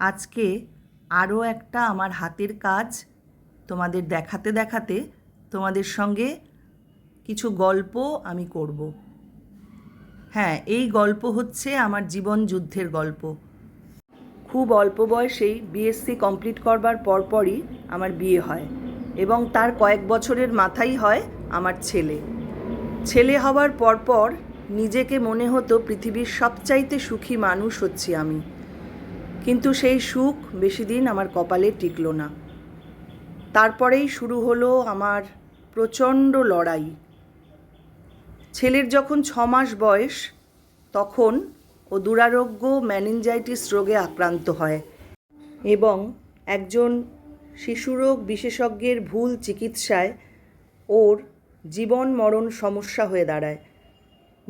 আজকে আরও একটা আমার হাতের কাজ তোমাদের দেখাতে দেখাতে তোমাদের সঙ্গে কিছু গল্প আমি করব। হ্যাঁ এই গল্প হচ্ছে আমার জীবন যুদ্ধের গল্প। খুব অল্প বয়সেই বিএসসি কমপ্লিট করবার পরপরই আমার বিয়ে হয় এবং তার কয়েক বছরের মাথায় হয় আমার ছেলে। ছেলে হওয়ার পরপর নিজেকে মনে হতো পৃথিবীর সবচাইতে সুখী মানুষ হচ্ছি আমি। কিন্তু সেই সুখ বেশি দিন আমার কপালে টিকলো না। তারপরেই শুরু হলো আমার প্রচণ্ড লড়াই। ছেলের যখন ছ মাস বয়স, তখন ও দুরারোগ্য ম্যানেঞ্জাইটিস রোগে আক্রান্ত হয় এবং একজন শিশুরোগ বিশেষজ্ঞের ভুল চিকিৎসায় ওর জীবন মরণ সমস্যা হয়ে দাঁড়ায়।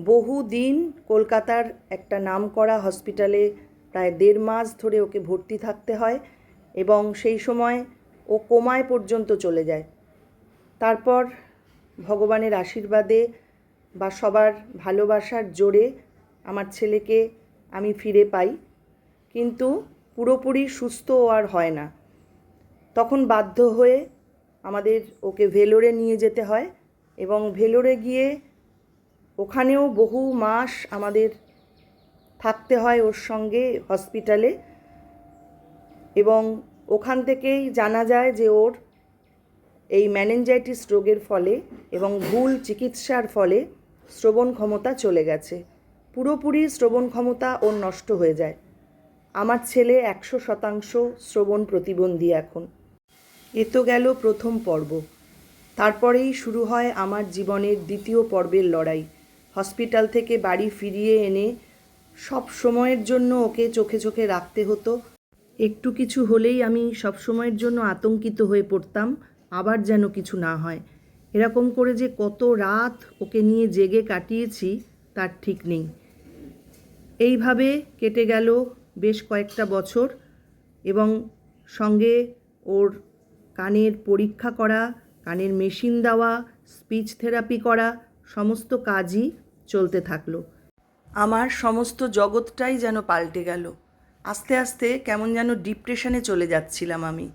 বহু দিন কলকাতার একটা নামকরা হসপিটালে প্রায় দেড় মাস ধরে ওকে ভর্তি থাকতে হয় এবং সেই সময় ও কোমায় পর্যন্ত চলে যায়। তারপর ভগবানের আশীর্বাদে বা সবার ভালোবাসার জোরে আমার ছেলেকে আমি ফিরে পাই, কিন্তু পুরোপুরি সুস্থ আর হয় না। তখন বাধ্য হয়ে আমাদের ওকে ভেলোরে নিয়ে যেতে হয় এবং ভেলোরে গিয়ে ওখানেও বহু মাস আমাদের থাকতে হয় ওর সঙ্গে হসপিটালে এবং ওখান থেকেই জানা যায় যে ওর এই ম্যানেঞ্জাইটিস রোগের ফলে এবং ভুল চিকিৎসার ফলে শ্রবণ ক্ষমতা চলে গেছে। পুরোপুরি শ্রবণ ক্ষমতা ওর নষ্ট হয়ে যায়। আমার ছেলে একশো শতাংশ শ্রবণ প্রতিবন্ধী এখন। এ তো গেল প্রথম পর্ব। তারপরেই শুরু হয় আমার জীবনের দ্বিতীয় পর্বের লড়াই। হসপিটাল থেকে বাড়ি ফিরিয়ে এনে সব সময়ের জন্য ওকে চোখে চোখে রাখতে হতো। একটু কিছু হলেই আমি সব সময়ের জন্য আতঙ্কিত হয়ে পড়তাম, আবার যেন কিছু না হয়। এরকম করে যে কত রাত ওকে নিয়ে জেগে কাটিয়েছি, তার ঠিক নেই। এইভাবে কেটে গেল বেশ কয়েকটা বছর এবং সঙ্গে ওর কানের পরীক্ষা করা, কানের মেশিন দেওয়া, স্পিচ থেরাপি করা, সমস্ত কাজই চলতে থাকল। আমার সমস্ত জগৎটাই যেন পাল্টে গেল। আস্তে আস্তে কেমন যেন ডিপ্রেশনে চলে যাচ্ছিলাম আমি।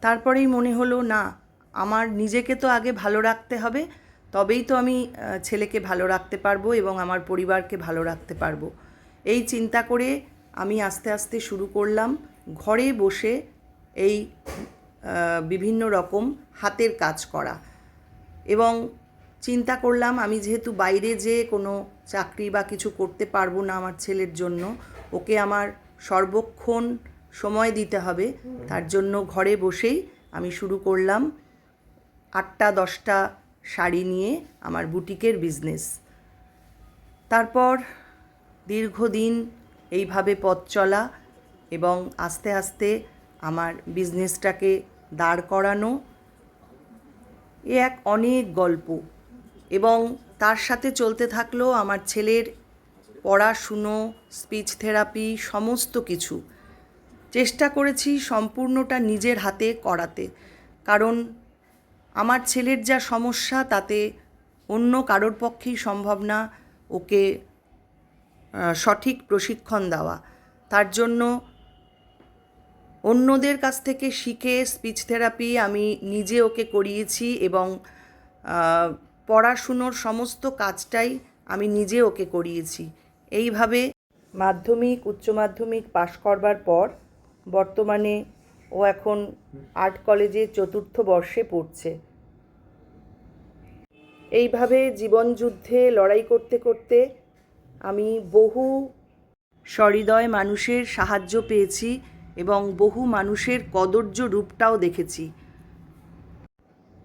তারপরেই মনে হলো, না, আমার নিজেকে তো আগে ভালো রাখতে হবে, তবেই তো আমি ছেলেকে ভালো রাখতে পারব এবং আমার পরিবারকে ভালো রাখতে পারব। এই চিন্তা করে আমি আস্তে আস্তে শুরু করলাম ঘরে বসে এই বিভিন্ন রকম হাতের কাজ করা। এবং চিন্তা করলাম আমি যেহেতু বাইরে যে কোনো চাকরি বা কিছু করতে পারব না আমার ছেলের জন্য ওকে আমার সর্বক্ষণ সময় দিতে হবে। তার জন্য ঘরে বসেই আমি শুরু করলাম আটটা দশটা শাড়ি নিয়ে আমার বুটিকের বিজনেস তারপর দীর্ঘদিন এইভাবে পথ চলা এবং আস্তে আস্তে আমার বিজনেসটাকে দাঁড় করানো এ এক অনেক গল্প। এবং তার সাথে চলতে থাকল আমার ছেলের পড়াশুনো স্পিচ থেরাপি সমস্ত কিছু। চেষ্টা করেছি সম্পূর্ণটা নিজের হাতে করাতে। কারণ আমার ছেলের যা সমস্যা, তাতে অন্য কারোর পক্ষেই সম্ভব না ওকে সঠিক প্রশিক্ষণ দেওয়া। তার জন্য অন্যদের কাছ থেকে শিখে স্পিচ থেরাপি আমি নিজে ওকে করিয়েছি এবং পড়াশুনোর সমস্ত কাজটাই আমি নিজে ওকে করিয়েছি। এইভাবে মাধ্যমিক, উচ্চ মাধ্যমিক পাশ করবার পর বর্তমানে ও এখন আর্ট কলেজে চতুর্থ বর্ষে পড়ছে। এইভাবে জীবনযুদ্ধে লড়াই করতে করতে আমি বহু সহৃদয় মানুষের সাহায্য পেয়েছি এবং বহু মানুষের কদর্য রূপটাও দেখেছি।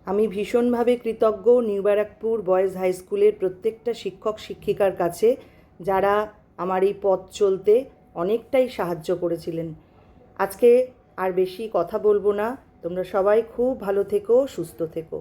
আমি ভীষণভাবে কৃতজ্ঞ নিউ ব্যারাকপুর বয়েজ হাই স্কুলের প্রত্যেকটা শিক্ষক শিক্ষিকার কাছে, যারা আমার এই পথ চলতে অনেকটাই সাহায্য করেছিলেন। আজকে আর বেশি কথা বলব না। তোমরা সবাই খুব ভালো থেকো, সুস্থ থেকো।